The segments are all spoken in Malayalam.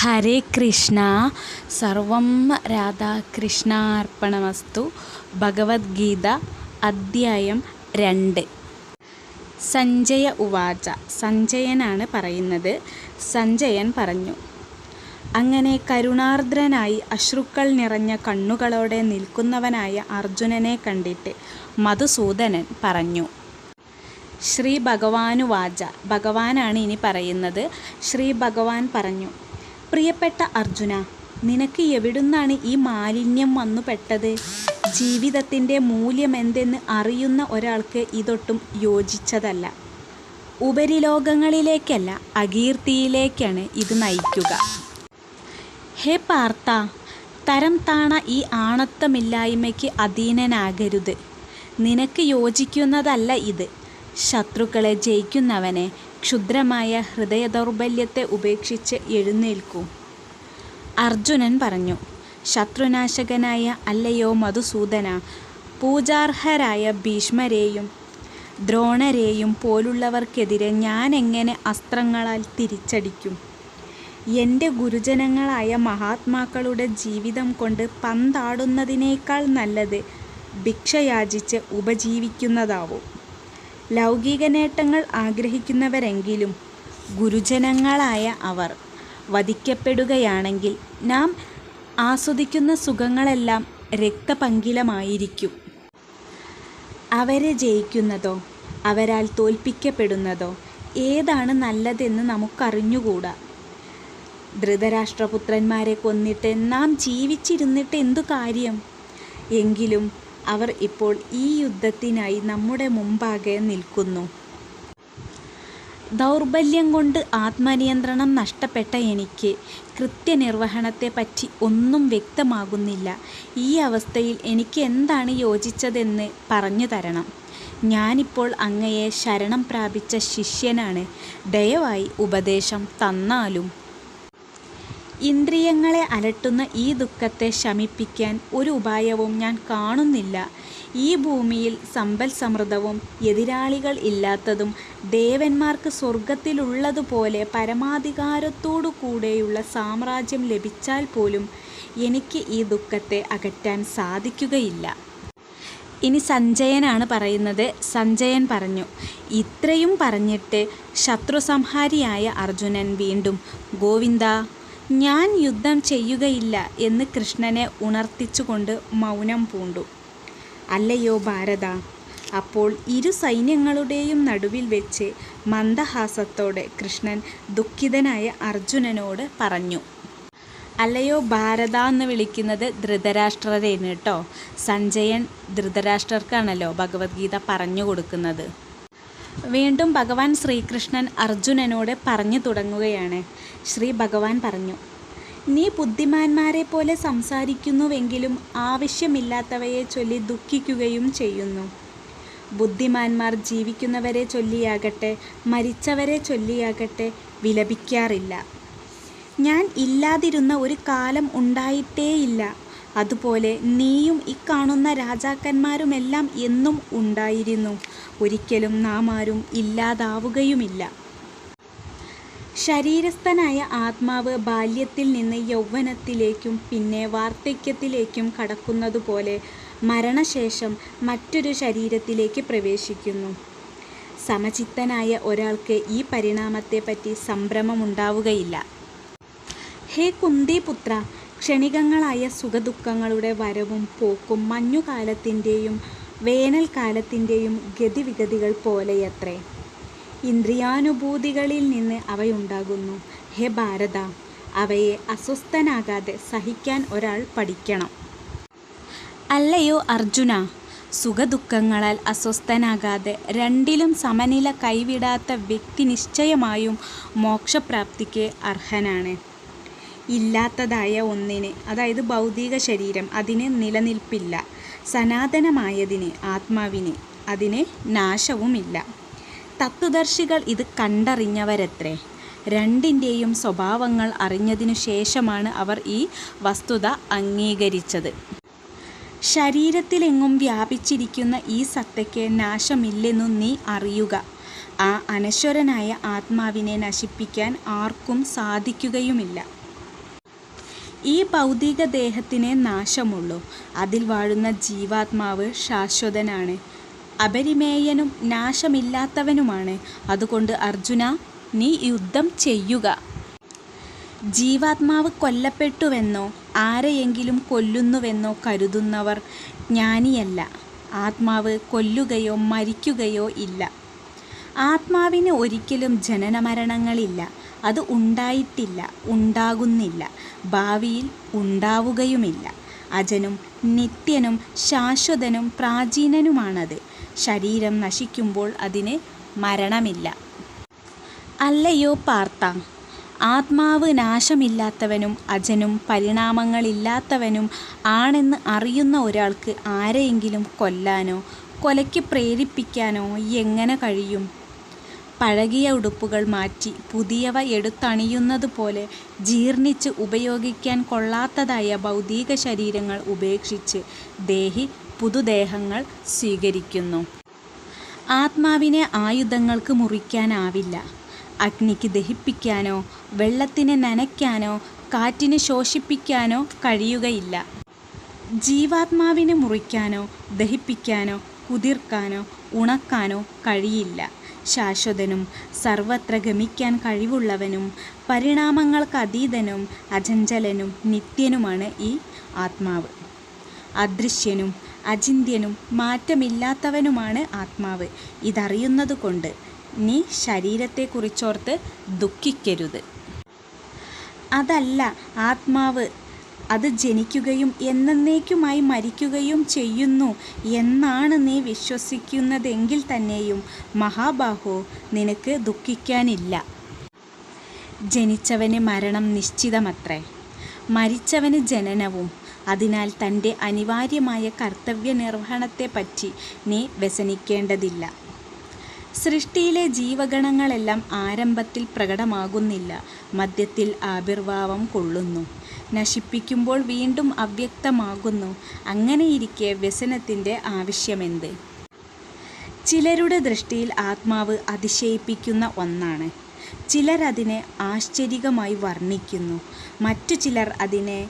ഹരേ കൃഷ്ണ. സർവം രാധാകൃഷ്ണാർപ്പണമസ്തു. ഭഗവത്ഗീത അദ്ധ്യായം രണ്ട്. സഞ്ജയ ഉവാച. സഞ്ജയനാണ് പറയുന്നത്. സഞ്ജയൻ പറഞ്ഞു അങ്ങനെ കരുണാർദ്രനായി അശ്രുക്കൾ നിറഞ്ഞ കണ്ണുകളോടെ നിൽക്കുന്നവനായ അർജുനനെ കണ്ടിട്ട് മധുസൂദനൻ പറഞ്ഞു ശ്രീ ഭഗവാനുവാച. ഭഗവാനാണ് ഇനി പറയുന്നത്. ശ്രീ ഭഗവാൻ പറഞ്ഞു പ്രിയപ്പെട്ട അർജുന നിനക്ക് എവിടുന്നാണ് ഈ മാലിന്യം വന്നു പെട്ടത് ജീവിതത്തിന്റെ മൂല്യമെന്തെന്ന് അറിയുന്ന ഒരാൾക്ക് ഇതൊട്ടും യോജിച്ചതല്ല. ഉപരിലോകങ്ങളിലേക്കല്ല അകീർത്തിയിലേക്കാണ് ഇത് നയിക്കുക. ഹേ പാർത്ത തരം താണ ഈ ആണത്തമില്ലായ്മയ്ക്ക് അധീനനാകരുത്. നിനക്ക് യോജിക്കുന്നതല്ല ഇത്. ശത്രുക്കളെ ജയിക്കുന്നവനെ ക്ഷുദ്രമായ ഹൃദയ ദൗർബല്യത്തെ ഉപേക്ഷിച്ച് എഴുന്നേൽക്കൂ. അർജുനൻ പറഞ്ഞു ശത്രുനാശകനായ അല്ലയോ മധുസൂദന പൂജാർഹരായ ഭീഷ്മരെയും ദ്രോണരെയും പോലുള്ളവർക്കെതിരെ ഞാൻ എങ്ങനെ അസ്ത്രങ്ങളാൽ തിരിച്ചടിക്കും? എന്റെ ഗുരുജനങ്ങളായ മഹാത്മാക്കളുടെ ജീവിതം കൊണ്ട് പന്താടുന്നതിനേക്കാൾ നല്ലത് ഭിക്ഷയാചിച്ച് ഉപജീവിക്കുന്നതാവും. ലൗകിക നേട്ടങ്ങൾ ആഗ്രഹിക്കുന്നവരെങ്കിലും ഗുരുജനങ്ങളായ അവർ വധിക്കപ്പെടുകയാണെങ്കിൽ നാം ആസ്വദിക്കുന്ന സുഖങ്ങളെല്ലാം രക്തപങ്കിലമായിരിക്കും. അവരെ ജയിക്കുന്നതോ അവരാൽ തോൽപ്പിക്കപ്പെടുന്നതോ ഏതാണ് നല്ലതെന്ന് നമുക്കറിഞ്ഞുകൂടാ. ധൃതരാഷ്ട്രപുത്രന്മാരെ കൊന്നിട്ട് നാം ജീവിച്ചിരുന്നിട്ട് എന്തു കാര്യം? എങ്കിലും അവർ ഇപ്പോൾ ഈ യുദ്ധത്തിനായി നമ്മുടെ മുമ്പാകെ നിൽക്കുന്നു. ദൗർബല്യം കൊണ്ട് ആത്മനിയന്ത്രണം നഷ്ടപ്പെട്ട എനിക്ക് കൃത്യനിർവഹണത്തെപ്പറ്റി ഒന്നും വ്യക്തമാകുന്നില്ല. ഈ അവസ്ഥയിൽ എനിക്ക് എന്താണ് യോജിച്ചതെന്ന് പറഞ്ഞു തരണം. ഞാനിപ്പോൾ അങ്ങയെ ശരണം പ്രാപിച്ച ശിഷ്യനാണ്. ദയവായി ഉപദേശം തന്നാലും ഇന്ദ്രിയങ്ങളെ അലട്ടുന്ന ഈ ദുഃഖത്തെ ശമിപ്പിക്കാൻ ഒരു ഉപായവും ഞാൻ കാണുന്നില്ല. ഈ ഭൂമിയിൽ സമ്പൽ സമൃദ്ധവും എതിരാളികൾ ഇല്ലാത്തതും ദേവന്മാർക്ക് സ്വർഗത്തിലുള്ളതുപോലെ പരമാധികാരത്തോടു കൂടെയുള്ള സാമ്രാജ്യം ലഭിച്ചാൽ പോലും എനിക്ക് ഈ ദുഃഖത്തെ അകറ്റാൻ സാധിക്കുകയില്ല. ഇനി സഞ്ജയനാണ് പറയുന്നത്. സഞ്ജയൻ പറഞ്ഞു ഇത്രയും പറഞ്ഞിട്ട് ശത്രുസംഹാരിയായ അർജുനൻ വീണ്ടും ഗോവിന്ദ ഞാൻ യുദ്ധം ചെയ്യുകയില്ല എന്ന് കൃഷ്ണനെ ഉണർത്തിച്ചുകൊണ്ട് മൗനം പൂണ്ടു. അല്ലയോ ഭാരത അപ്പോൾ ഇരു സൈന്യങ്ങളുടെയും നടുവിൽ വെച്ച് മന്ദഹാസത്തോടെ കൃഷ്ണൻ ദുഃഖിതനായ അർജുനനോട് പറഞ്ഞു. അല്ലയോ ഭാരത എന്ന് വിളിക്കുന്നത് ധൃതരാഷ്ട്രരേന്ന് കേട്ടോ. സഞ്ജയൻ ധൃതരാഷ്ട്രർക്കാണല്ലോ ഭഗവത്ഗീത പറഞ്ഞു കൊടുക്കുന്നത്. വീണ്ടും ഭഗവാൻ ശ്രീകൃഷ്ണൻ അർജുനനോട് പറഞ്ഞു തുടങ്ങുകയാണ്. ശ്രീ ഭഗവാൻ പറഞ്ഞു നീ ബുദ്ധിമാന്മാരെ പോലെ സംസാരിക്കുന്നുവെങ്കിലും ആവശ്യമില്ലാത്തവയെ ചൊല്ലി ദുഃഖിക്കുകയും ചെയ്യുന്നു. ബുദ്ധിമാന്മാർ ജീവിക്കുന്നവരെ ചൊല്ലിയാകട്ടെ മരിച്ചവരെ ചൊല്ലിയാകട്ടെ വിലപിക്കാറില്ല. ഞാൻ ഇല്ലാതിരുന്ന ഒരു കാലം ഉണ്ടായിട്ടേയില്ല. അതുപോലെ നീയും ഇക്കാണുന്ന രാജാക്കന്മാരുമെല്ലാം എന്നും ഉണ്ടായിരുന്നു. ഒരിക്കലും നാം ആരും ഇല്ലാതാവുകയുമില്ല. ശരീരസ്ഥനായ ആത്മാവ് ബാല്യത്തിൽ നിന്ന് യൗവനത്തിലേക്കും പിന്നെ വാർദ്ധക്യത്തിലേക്കും കടക്കുന്നതുപോലെ മരണശേഷം മറ്റൊരു ശരീരത്തിലേക്ക് പ്രവേശിക്കുന്നു. സമചിത്തനായ ഒരാൾക്ക് ഈ പരിണാമത്തെപ്പറ്റി സംഭ്രമമുണ്ടാവുകയില്ല. ഹേ കുന്തിപുത്ര ക്ഷണികങ്ങളായ സുഖദുഃഖങ്ങളുടെ വരവും പോക്കും മഞ്ഞുകാലത്തിന്റെയും വേനൽക്കാലത്തിന്റെയും ഗതിവിഗതികൾ പോലെയത്രേ. ഇന്ദ്രിയാനുഭൂതികളിൽ നിന്ന് അവയുണ്ടാകുന്നു. ഹേ ഭാരത അവയെ അസ്വസ്ഥനാകാതെ സഹിക്കാൻ ഒരാൾ പഠിക്കണം. അല്ലയോ അർജുന സുഖദുഃഖങ്ങളാൽ അസ്വസ്ഥനാകാതെ രണ്ടിലും സമനില കൈവിടാത്ത വ്യക്തി നിശ്ചയമായും മോക്ഷപ്രാപ്തിക്ക് അർഹനാണ്. ഇല്ലാത്തതായ ഒന്നിന് അതായത് ഭൗതിക ശരീരം അതിന് നിലനിൽപ്പില്ല. സനാതനമായതിന് ആത്മാവിന് അതിന് നാശവുമില്ല. തത്വദർശികൾ ഇത് കണ്ടറിഞ്ഞവരത്രേ. രണ്ടിന്റെയും സ്വഭാവങ്ങൾ അറിഞ്ഞതിനു ശേഷമാണ് അവർ ഈ വസ്തുത അംഗീകരിച്ചത്. ശരീരത്തിലെങ്ങും വ്യാപിച്ചിരിക്കുന്ന ഈ സത്തയ്ക്ക് നാശമില്ലെന്നു നീ അറിയുക. ആ അനശ്വരനായ ആത്മാവിനെ നശിപ്പിക്കാൻ ആർക്കും സാധിക്കുകയുമില്ല. ഈ ഭൗതിക ദേഹത്തിനെ നാശമുള്ളൂ. അതിൽ വാഴുന്ന ജീവാത്മാവ് ശാശ്വതനാണ്. അപരിമേയനും നാശമില്ലാത്തവനുമാണ്. അതുകൊണ്ട് അർജുന നീ യുദ്ധം ചെയ്യുക. ജീവാത്മാവ് കൊല്ലപ്പെട്ടുവെന്നോ ആരെയെങ്കിലും കൊല്ലുന്നുവെന്നോ കരുതുന്നവർ ജ്ഞാനിയല്ല. ആത്മാവ് കൊല്ലുകയോ മരിക്കുകയോ ഇല്ല. ആത്മാവിന് ഒരിക്കലും ജനനമരണങ്ങളില്ല. അത് ഉണ്ടായിട്ടില്ല ഉണ്ടാകുന്നില്ല. ഭാവിയിൽ ഉണ്ടാവുകയുമില്ല. അജനും നിത്യനും ശാശ്വതനും പ്രാചീനനുമാണത്. ശരീരം നശിക്കുമ്പോൾ അതിന് മരണമില്ല. അല്ലയോ പാർത്ത ആത്മാവ് നാശമില്ലാത്തവനും അജനും പരിണാമങ്ങളില്ലാത്തവനും ആണെന്ന് അറിയുന്ന ഒരാൾക്ക് ആരെയെങ്കിലും കൊല്ലാനോ കൊലയ്ക്ക് പ്രേരിപ്പിക്കാനോ എങ്ങനെ കഴിയും? പഴകിയ ഉടുപ്പുകൾ മാറ്റി പുതിയവ എടുത്തണിയുന്നത് പോലെ ജീർണിച്ച് ഉപയോഗിക്കാൻ കൊള്ളാത്തതായ ഭൗതിക ശരീരങ്ങൾ ഉപേക്ഷിച്ച് ദേഹി പുതുദേഹങ്ങൾ സ്വീകരിക്കുന്നു. ആത്മാവിനെ ആയുധങ്ങൾക്ക് മുറിക്കാനാവില്ല. അഗ്നിക്ക് ദഹിപ്പിക്കാനോ വെള്ളത്തിനെ നനയ്ക്കാനോ കാറ്റിനെ ശോഷിപ്പിക്കാനോ കഴിയുകയില്ല. ജീവാത്മാവിനെ മുറിക്കാനോ ദഹിപ്പിക്കാനോ കുതിർക്കാനോ ഉണക്കാനോ കഴിയില്ല. ശാശ്വതനും സർവത്ര ഗമിക്കാൻ കഴിവുള്ളവനും പരിണാമങ്ങൾക്ക് അതീതനും അചഞ്ചലനും നിത്യനുമാണ് ഈ ആത്മാവ്. അദൃശ്യനും അചിന്ത്യനും മാറ്റമില്ലാത്തവനുമാണ് ആത്മാവ്. ഇതറിയുന്നതുകൊണ്ട് നീ ശരീരത്തെക്കുറിച്ചോർത്ത് ദുഃഖിക്കരുത്. അതല്ല ആത്മാവ് അത് ജനിക്കുകയും എന്നേക്കുമായി മരിക്കുകയും ചെയ്യുന്നു എന്നാണ് നീ വിശ്വസിക്കുന്നതെങ്കിൽ തന്നെയും മഹാബാഹോ നിനക്ക് ദുഃഖിക്കാനില്ല. ജനിച്ചവന് മരണം നിശ്ചിതമത്രേ. മരിച്ചവന് ജനനവും അതിനാൽ തന്റെ അനിവാര്യമായ കർത്തവ്യ നിർവഹണത്തെപ്പറ്റി നീ വ്യസനിക്കേണ്ടതില്ല. സൃഷ്ടിയിലെ ജീവഗണങ്ങളെല്ലാം ആരംഭത്തിൽ പ്രകടമാകുന്നില്ല മധ്യത്തിൽ ആവിർഭാവം കൊള്ളുന്നു. നശിപ്പിക്കുമ്പോൾ വീണ്ടും അവ്യക്തമാകുന്നു അങ്ങനെയിരിക്കെ വ്യസനത്തിന്റെ ആവശ്യമെന്ത്? ചിലരുടെ ദൃഷ്ടിയിൽ ആത്മാവ് അതിശയിപ്പിക്കുന്ന ഒന്നാണ്. ചിലർ അതിനെ ആശ്ചര്യമായി വർണിക്കുന്നു മറ്റു ചിലർ അതിനെ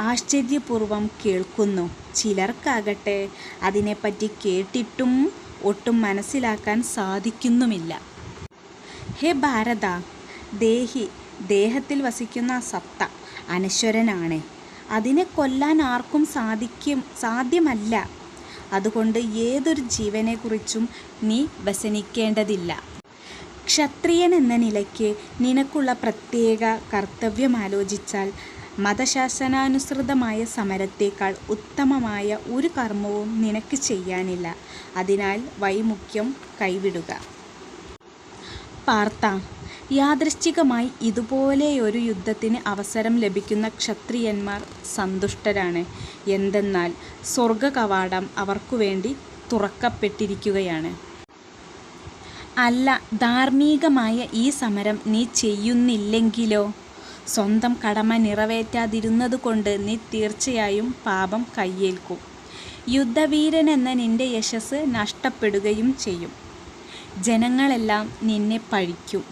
ആശ്ചര്യപൂർവം കേൾക്കുന്നു. ചിലർക്കാകട്ടെ അതിനെപ്പറ്റി കേട്ടിട്ടും ഒട്ടും മനസ്സിലാക്കാൻ സാധിക്കുന്നുമില്ല. ഹേ ഭാരത ദേഹി ദേഹത്തിൽ വസിക്കുന്ന സത്ത അനശ്വരനാണ്. അതിനെ കൊല്ലാൻ ആർക്കും സാധിക്കും സാധ്യമല്ല. അതുകൊണ്ട് ഏതൊരു ജീവനെക്കുറിച്ചും നീ വ്യസനിക്കേണ്ടതില്ല. ക്ഷത്രിയൻ എന്ന നിലയ്ക്ക് നിനക്കുള്ള പ്രത്യേക കർത്തവ്യം ആലോചിച്ചാൽ മതശാസനാനുസൃതമായ സമരത്തേക്കാൾ ഉത്തമമായ ഒരു കർമ്മവും നിനക്ക് ചെയ്യാനില്ല. അതിനാൽ വൈമുഖ്യം കൈവിടുക. പാർത്ത യാദൃശ്ചികമായി ഇതുപോലെയൊരു യുദ്ധത്തിന് അവസരം ലഭിക്കുന്ന ക്ഷത്രിയന്മാർ സന്തുഷ്ടരാണ്. എന്തെന്നാൽ സ്വർഗ കവാടം അവർക്കു വേണ്ടി തുറക്കപ്പെട്ടിരിക്കുകയാണ്. അല്ല ധാർമ്മികമായ ഈ സമരം നീ ചെയ്യുന്നില്ലെങ്കിലോ? സ്വന്തം കടമ നിറവേറ്റാതിരുന്നത് കൊണ്ട് നീ തീർച്ചയായും പാപം കയ്യേൽക്കും. യുദ്ധവീരൻ എന്ന നിന്റെ യശസ് നഷ്ടപ്പെടുകയും ചെയ്യും. ജനങ്ങളെല്ലാം നിന്നെ പഴിക്കും.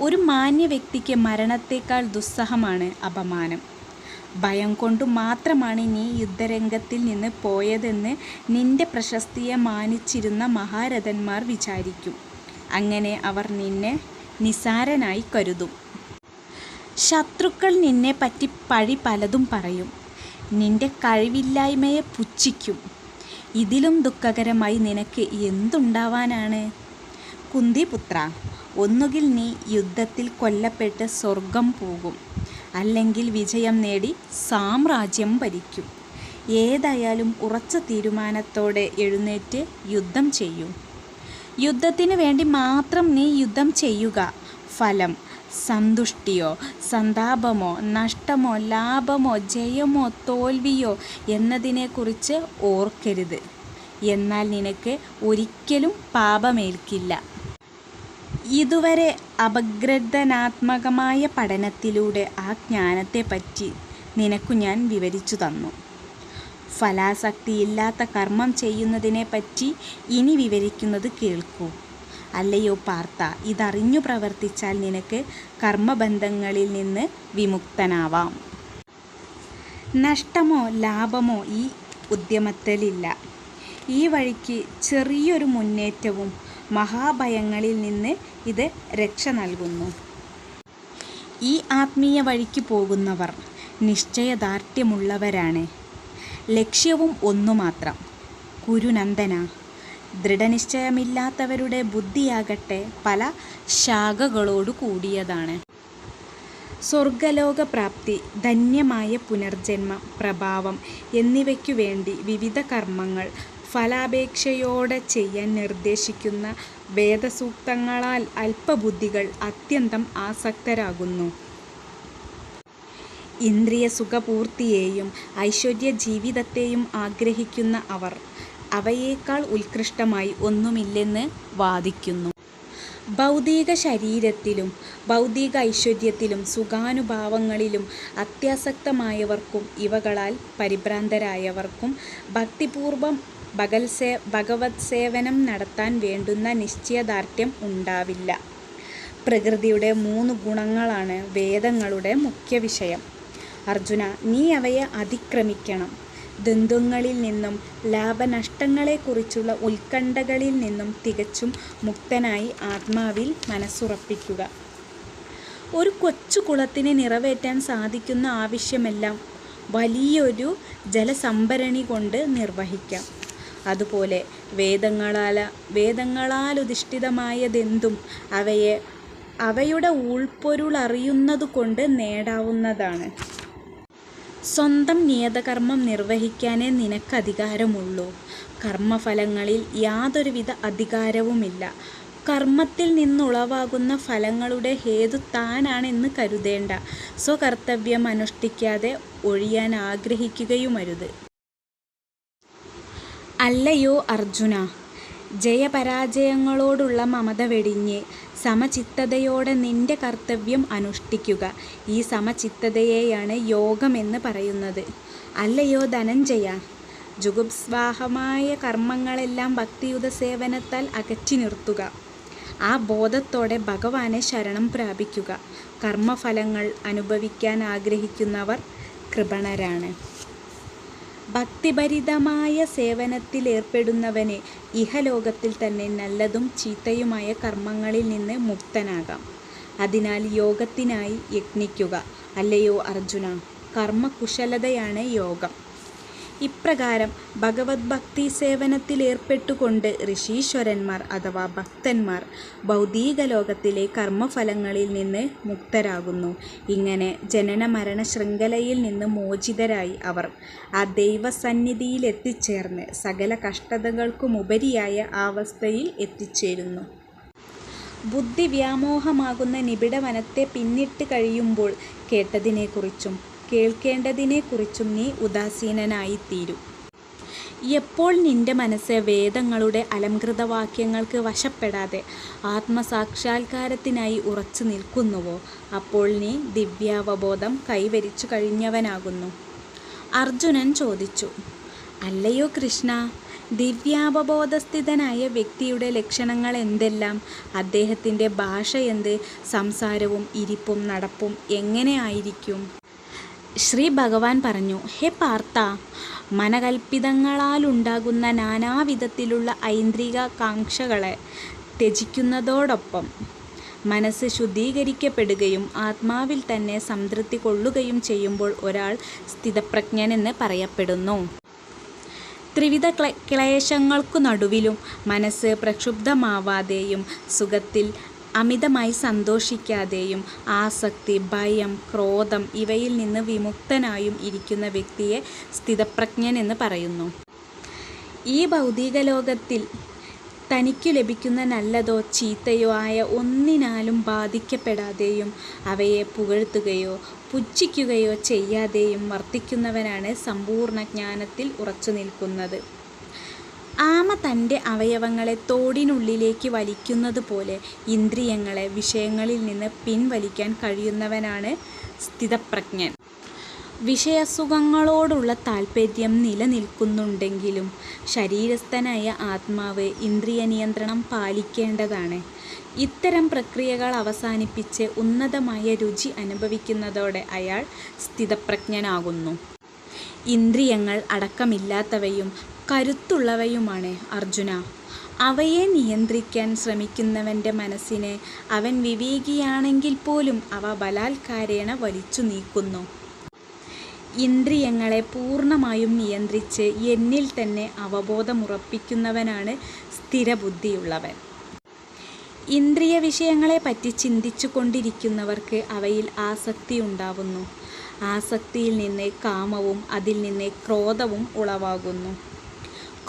ഒരു മാന്യ വ്യക്തിക്ക് മരണത്തേക്കാൾ ദുസ്സഹമാണ് അപമാനം. ഭയം കൊണ്ടു മാത്രമാണ് നീ യുദ്ധരംഗത്തിൽ നിന്ന് പോയതെന്ന് നിന്റെ പ്രശസ്തിയെ മാനിച്ചിരുന്ന മഹാരഥന്മാർ വിചാരിക്കും. അങ്ങനെ അവർ നിന്നെ നിസാരനായി കരുതും. ശത്രുക്കൾ നിന്നെപ്പറ്റി പഴി പലതും പറയും. നിന്റെ കഴിവില്ലായ്മയെ പുച്ഛിക്കും. ഇതിലും ദുഃഖകരമായി നിനക്ക് എന്തുണ്ടാവാനാണ്? കുന്തിപുത്ര ഒന്നുകിൽ നീ യുദ്ധത്തിൽ കൊല്ലപ്പെട്ട് സ്വർഗം പോകും. അല്ലെങ്കിൽ വിജയം നേടി സാമ്രാജ്യം ഭരിക്കും. ഏതായാലും ഉറച്ച തീരുമാനത്തോടെ എഴുന്നേറ്റ് യുദ്ധം ചെയ്യൂ. യുദ്ധത്തിന് വേണ്ടി മാത്രം നീ യുദ്ധം ചെയ്യുക. ഫലം സന്തുഷ്ടിയോ സന്താപമോ നഷ്ടമോ ലാഭമോ ജയമോ തോൽവിയോ എന്നതിനെക്കുറിച്ച് ഓർക്കരുത്. എന്നാൽ നിനക്ക് ഒരിക്കലും പാപമേൽക്കില്ല. ഇതുവരെ അപഗ്രഥനാത്മകമായ പഠനത്തിലൂടെ ആ ജ്ഞാനത്തെപ്പറ്റി നിനക്കു ഞാൻ വിവരിച്ചു തന്നു. ഫലാസക്തിയില്ലാത്ത കർമ്മം ചെയ്യുന്നതിനെപ്പറ്റി ഇനി വിവരിക്കുന്നത് കേൾക്കൂ. അല്ലയോ പാർത്ത ഇതറിഞ്ഞു പ്രവർത്തിച്ചാൽ നിനക്ക് കർമ്മബന്ധങ്ങളിൽ നിന്ന് വിമുക്തനാവാം. നഷ്ടമോ ലാഭമോ ഈ ഉദ്യമത്തിലില്ല. ഈ വഴിക്ക് ചെറിയൊരു മുന്നേറ്റവും മഹാഭയങ്ങളിൽ നിന്ന് ഇത് രക്ഷ നൽകുന്നു. ഈ ആത്മീയ വഴിക്ക് പോകുന്നവർ നിശ്ചയദാർഢ്യമുള്ളവരാണ്. ലക്ഷ്യവും ഒന്നു മാത്രം കുരുനന്ദന ദൃഢനിശ്ചയമില്ലാത്തവരുടെ ബുദ്ധിയാകട്ടെ പല ശാഖകളോടു കൂടിയതാണ്. സ്വർഗലോകപ്രാപ്തി ധന്യമായ പുനർജന്മ പ്രഭാവം എന്നിവയ്ക്കു വേണ്ടി വിവിധ കർമ്മങ്ങൾ ഫലാപേക്ഷയോടെ ചെയ്യാൻ നിർദ്ദേശിക്കുന്ന വേദസൂക്തങ്ങളാൽ അല്പബുദ്ധികൾ അത്യന്തം ആസക്തരാകുന്നു. ഇന്ദ്രിയ സുഖപൂർത്തിയെയും ഐശ്വര്യ ജീവിതത്തെയും ആഗ്രഹിക്കുന്ന അവർ അവയേക്കാൾ ഉത്കൃഷ്ടമായി ഒന്നുമില്ലെന്ന് വാദിക്കുന്നു. ഭൗതിക ശരീരത്തിലും ഭൗതിക ഐശ്വര്യത്തിലും സുഖാനുഭാവങ്ങളിലും അത്യാസക്തമായവർക്കും ഇവകളാൽ പരിഭ്രാന്തരായവർക്കും ഭക്തിപൂർവം ഭഗൽ ഭഗവത് സേവനം നടത്താൻ വേണ്ടുന്ന നിശ്ചയദാർഢ്യം ഉണ്ടാവില്ല. പ്രകൃതിയുടെ മൂന്ന് ഗുണങ്ങളാണ് വേദങ്ങളുടെ മുഖ്യ വിഷയം അർജുന നീ അവയെ അതിക്രമിക്കണം. ദ്വന്ദ്ങ്ങളിൽ നിന്നും ലാഭനഷ്ടങ്ങളെക്കുറിച്ചുള്ള ഉത്കണ്ഠകളിൽ നിന്നും തികച്ചും മുക്തനായി ആത്മാവിൽ മനസ്സുറപ്പിക്കുക. ഒരു കൊച്ചു കുളത്തിന് നിറവേറ്റാൻ സാധിക്കുന്ന ആവശ്യമെല്ലാം വലിയൊരു ജലസംഭരണി കൊണ്ട് നിർവഹിക്കാം. അതുപോലെ വേദങ്ങളാൽ വേദങ്ങളാലുധിഷ്ഠിതമായതെന്തും അവയെ അവയുടെ ഉൾപ്പൊരുളറിയുന്നതുകൊണ്ട് നേടാവുന്നതാണ്. സ്വന്തം നിയതകർമ്മം നിർവഹിക്കാനേ നിനക്ക് അധികാരമുള്ളൂ കർമ്മഫലങ്ങളിൽ യാതൊരുവിധ അധികാരവുമില്ല. കർമ്മത്തിൽ നിന്നുളവാകുന്ന ഫലങ്ങളുടെ ഹേതു താനാണെന്ന് കരുതേണ്ട. സ്വകർത്തവ്യം അനുഷ്ഠിക്കാതെ ഒഴിയാൻ ആഗ്രഹിക്കുകയുമരുത്. അല്ലയോ അർജുന ജയപരാജയങ്ങളോടുള്ള മമത വെടിഞ്ഞ് സമചിത്തതയോടെ നിന്റെ കർത്തവ്യം അനുഷ്ഠിക്കുക. ഈ സമചിത്തതയെയാണ് യോഗമെന്ന് പറയുന്നത്. അല്ലയോ ധനഞ്ജയ? ജുഗുപ്സ്വാഹമായ കർമ്മങ്ങളെല്ലാം ഭക്തിയുത സേവനത്താൽ അകറ്റി നിർത്തുക. ആ ബോധത്തോടെ ഭഗവാനെ ശരണം പ്രാപിക്കുക. കർമ്മഫലങ്ങൾ അനുഭവിക്കാൻ ആഗ്രഹിക്കുന്നവർ കൃപണരാണ്. ഭക്തിഭരിതമായ സേവനത്തിലേർപ്പെടുന്നവന് ഇഹലോകത്തിൽ തന്നെ നല്ലതും ചീത്തയുമായ കർമ്മങ്ങളിൽ നിന്ന് മുക്തനാകാം. അതിനാൽ യോഗത്തിനായി യത്നിക്കുക അല്ലയോ അർജുന കർമ്മകുശലതയാണ് യോഗം. ഇപ്രകാരം ഭഗവത് ഭക്തി സേവനത്തിലേർപ്പെട്ടുകൊണ്ട് ഋഷീശ്വരന്മാർ അഥവാ ഭക്തന്മാർ ഭൗതിക ലോകത്തിലെ കർമ്മഫലങ്ങളിൽ നിന്ന് മുക്തരാകുന്നു. ഇങ്ങനെ ജനന മരണ ശൃംഖലയിൽ നിന്ന് മോചിതരായി അവർ ആ ദൈവസന്നിധിയിൽ ദൈവസന്നിധിയിലെത്തിച്ചേർന്ന് സകല കഷ്ടതകൾക്കുമുപരിയായ അവസ്ഥയിൽ എത്തിച്ചേരുന്നു. ബുദ്ധി വ്യാമോഹമാകുന്ന നിബിഡ വനത്തെ പിന്നിട്ട് കഴിയുമ്പോൾ കേട്ടതിനെക്കുറിച്ചും കേൾക്കേണ്ടതിനെക്കുറിച്ചും നീ ഉദാസീനനായിത്തീരും. എപ്പോൾ നിന്റെ മനസ്സ് വേദങ്ങളുടെ അലംകൃതവാക്യങ്ങൾക്ക് വശപ്പെടാതെ ആത്മസാക്ഷാത്കാരത്തിനായി ഉറച്ചു നിൽക്കുന്നുവോ അപ്പോൾ നീ ദിവ്യാവബോധം കൈവരിച്ചു കഴിഞ്ഞവനാകുന്നു. അർജുനൻ ചോദിച്ചു അല്ലയോ കൃഷ്ണ ദിവ്യാവബോധസ്ഥിതനായ വ്യക്തിയുടെ ലക്ഷണങ്ങൾ എന്തെല്ലാം അദ്ദേഹത്തിന്റെ ഭാഷ എന്ത്? സംസാരവും ഇരിപ്പും നടപ്പും എങ്ങനെ ആയിരിക്കും? ശ്രീ ഭഗവാൻ പറഞ്ഞു ഹേ പാർത്ത മനകൽപ്പിതങ്ങളാലുണ്ടാകുന്ന നാനാവിധത്തിലുള്ള ഐന്ദ്രിക കാംക്ഷകളെ ത്യജിക്കുന്നതോടൊപ്പം മനസ്സ് ശുദ്ധീകരിക്കപ്പെടുകയും ആത്മാവിൽ തന്നെ സംതൃപ്തി കൊള്ളുകയും ചെയ്യുമ്പോൾ ഒരാൾ സ്ഥിതപ്രജ്ഞനെന്ന് പറയപ്പെടുന്നു. ത്രിവിധ ക്ലേ ക്ലേശങ്ങൾക്കു നടുവിലും മനസ്സ് പ്രക്ഷുബ്ധമാവാതെയും സുഖത്തിൽ അമിതമായി സന്തോഷിക്കാതെയും ആസക്തി ഭയം ക്രോധം ഇവയിൽ നിന്ന് വിമുക്തനായും ഇരിക്കുന്ന വ്യക്തിയെ സ്ഥിതപ്രജ്ഞൻ എന്ന് പറയുന്നു. ഈ ഭൗതിക ലോകത്തിൽ തനിക്കു ലഭിക്കുന്ന നല്ലതോ ചീത്തയോ ആയ ഒന്നിനാലും ബാധിക്കപ്പെടാതെയും അവയെ പുകഴ്ത്തുകയോ പുച്ഛിക്കുകയോ ചെയ്യാതെയും വർത്തിക്കുന്നവനാണ് സമ്പൂർണ ജ്ഞാനത്തിൽ ഉറച്ചു നിൽക്കുന്നത്. ആമ തന്റെ അവയവങ്ങളെ തോടിനുള്ളിലേക്ക് വലിക്കുന്നത് പോലെ ഇന്ദ്രിയങ്ങളെ വിഷയങ്ങളിൽ നിന്ന് പിൻവലിക്കാൻ കഴിയുന്നവനാണ് സ്ഥിതപ്രജ്ഞൻ. വിഷയസുഖങ്ങളോടുള്ള താൽപ്പര്യം നിലനിൽക്കുന്നുണ്ടെങ്കിലും ശരീരസ്ഥനായ ആത്മാവ് ഇന്ദ്രിയ നിയന്ത്രണം പാലിക്കേണ്ടതാണ്. ഇത്തരം പ്രക്രിയകൾ അവസാനിപ്പിച്ച് ഉന്നതമായ രുചി അനുഭവിക്കുന്നതോടെ അയാൾ സ്ഥിതപ്രജ്ഞനാകുന്നു. ഇന്ദ്രിയങ്ങൾ അടക്കമില്ലാത്തവയും കരുത്തുള്ളവയുമാണ് അർജുന. അവയെ നിയന്ത്രിക്കാൻ ശ്രമിക്കുന്നവന്റെ മനസ്സിനെ അവൻ വിവേകിയാണെങ്കിൽ പോലും അവ ബലാൽക്കാരേണ വലിച്ചു നീക്കുന്നു. ഇന്ദ്രിയങ്ങളെ പൂർണമായും നിയന്ത്രിച്ച് എന്നിൽ തന്നെ അവബോധമുറപ്പിക്കുന്നവനാണ് സ്ഥിരബുദ്ധിയുള്ളവൻ. ഇന്ദ്രിയ വിഷയങ്ങളെപ്പറ്റി ചിന്തിച്ചു കൊണ്ടിരിക്കുന്നവർക്ക് അവയിൽ ആസക്തി ഉണ്ടാവുന്നു ആസക്തിയിൽ നിന്ന് കാമവും അതിൽ നിന്ന് ക്രോധവും ഉളവാകുന്നു.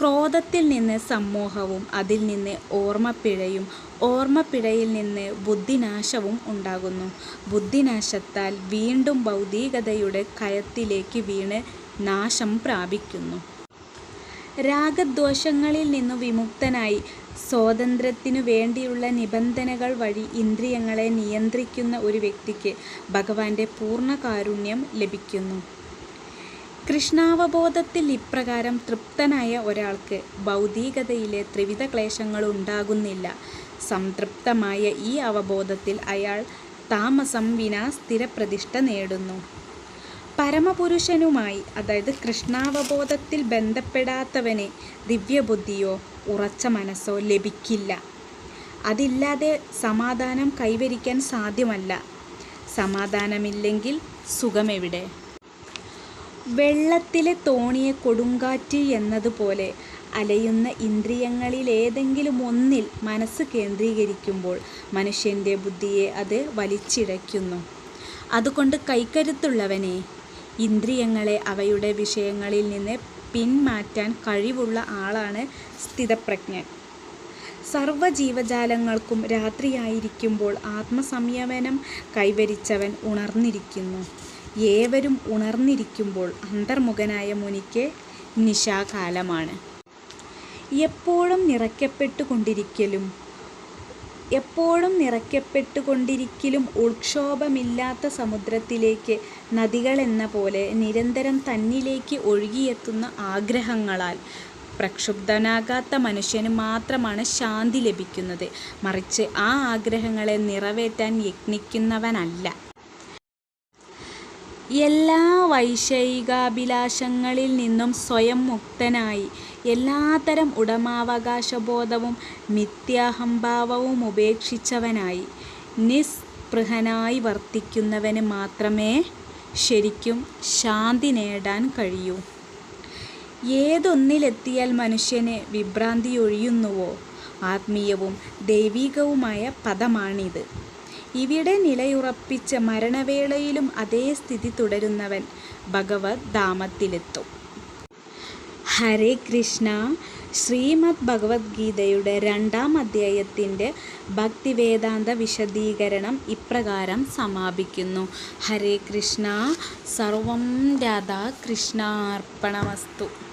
ക്രോധത്തിൽനിന്ന് സമ്മോഹവും അതിൽനിന്ന് ഓർമ്മപ്പിഴയും ഓർമ്മപ്പിഴയിൽ നിന്ന് ബുദ്ധിനാശവും ഉണ്ടാകുന്നു. ബുദ്ധിനാശത്താൽ വീണ്ടും ഭൗതികതയുടെ കയത്തിലേക്ക് വീണ് നാശം പ്രാപിക്കുന്നു. രാഗദ്വേഷങ്ങളിൽനിന്നു വിമുക്തനായി സ്വാതന്ത്ര്യത്തിനു വേണ്ടിയുള്ള നിബന്ധനകൾ വഴി ഇന്ദ്രിയങ്ങളെ നിയന്ത്രിക്കുന്ന ഒരു വ്യക്തിക്ക് ഭഗവാന്റെ പൂർണകാരുണ്യം ലഭിക്കുന്നു. കൃഷ്ണാവബോധത്തിൽ ഇപ്രകാരം തൃപ്തനായ ഒരാൾക്ക് ഭൗതികതയിലെ ത്രിവിധ ക്ലേശങ്ങൾ ഉണ്ടാകുന്നില്ല സംതൃപ്തമായ ഈ അവബോധത്തിൽ അയാൾ താമസം വിനാ സ്ഥിരപ്രതിഷ്ഠ നേടുന്നു. പരമപുരുഷനുമായി അതായത് കൃഷ്ണാവബോധത്തിൽ ബന്ധപ്പെടാത്തവന് ദിവ്യബുദ്ധിയോ ഉറച്ച മനസ്സോ ലഭിക്കില്ല. അതില്ലാതെ സമാധാനം കൈവരിക്കാൻ സാധ്യമല്ല. സമാധാനമില്ലെങ്കിൽ സുഖമെവിടെ. വെള്ളത്തിലെ തോണിയെ കൊടുങ്കാറ്റ് എന്നതുപോലെ അലയുന്ന ഇന്ദ്രിയങ്ങളിലേതെങ്കിലും ഒന്നിൽ മനസ്സ് കേന്ദ്രീകരിക്കുമ്പോൾ മനുഷ്യന്റെ ബുദ്ധിയെ അത് വലിച്ചിഴയ്ക്കുന്നു. അതുകൊണ്ട് കൈക്കരുത്തുള്ളവനെ ഇന്ദ്രിയങ്ങളെ അവയുടെ വിഷയങ്ങളിൽ നിന്ന് പിന്മാറ്റാൻ കഴിവുള്ള ആളാണ് സ്ഥിതപ്രജ്ഞൻ. സർവ ജീവജാലങ്ങൾക്കും രാത്രിയായിരിക്കുമ്പോൾ ആത്മസംയമനം കൈവരിച്ചവൻ ഉണർന്നിരിക്കുന്നു. ഏവരും ഉണർന്നിരിക്കുമ്പോൾ അന്തർമുഖനായ മുനിക്ക് നിശാകാലമാണ്. എപ്പോഴും നിറയ്ക്കപ്പെട്ടുകൊണ്ടിരിക്കലും എപ്പോഴും നിറയ്ക്കപ്പെട്ടുകൊണ്ടിരിക്കലും ഉൾക്ഷോഭമില്ലാത്ത സമുദ്രത്തിലേക്ക് നദികളെന്ന പോലെ നിരന്തരം തന്നിലേക്ക് ഒഴുകിയെത്തുന്ന ആഗ്രഹങ്ങളാൽ പ്രക്ഷുബ്ധനാകാത്ത മനുഷ്യന് മാത്രമാണ് ശാന്തി ലഭിക്കുന്നത്. മറിച്ച് ആ ആഗ്രഹങ്ങളെ നിറവേറ്റാൻ യത്നിക്കുന്നവനല്ല. എല്ലാ വൈഷയികാഭിലാഷങ്ങളിൽ നിന്നും സ്വയം മുക്തനായി എല്ലാത്തരം ഉടമാവകാശബോധവും മിഥ്യാഹംഭാവവുമുപേക്ഷിച്ചവനായി നിസ്പൃഹനായി വർത്തിക്കുന്നവന് മാത്രമേ ശരിക്കും ശാന്തി നേടാൻ കഴിയൂ. ഏതൊന്നിലെത്തിയാൽ മനുഷ്യന് വിഭ്രാന്തി ഒഴിയുന്നുവോ ആത്മീയവും ദൈവികവുമായ പദമാണിത്. ഇവിടെ നിലയുറപ്പിച്ച മരണവേളയിലും അതേ സ്ഥിതി തുടരുന്നവൻ ഭഗവത് ധാമത്തിലെത്തും. ഹരേ കൃഷ്ണ ശ്രീമദ് ഭഗവത്ഗീതയുടെ രണ്ടാം അധ്യായത്തിന്റെ ഭക്തിവേദാന്ത വിശദീകരണം ഇപ്രകാരം സമാപിക്കുന്നു. ഹരേ കൃഷ്ണ സർവം രാധാകൃഷ്ണാർപ്പണമസ്തു.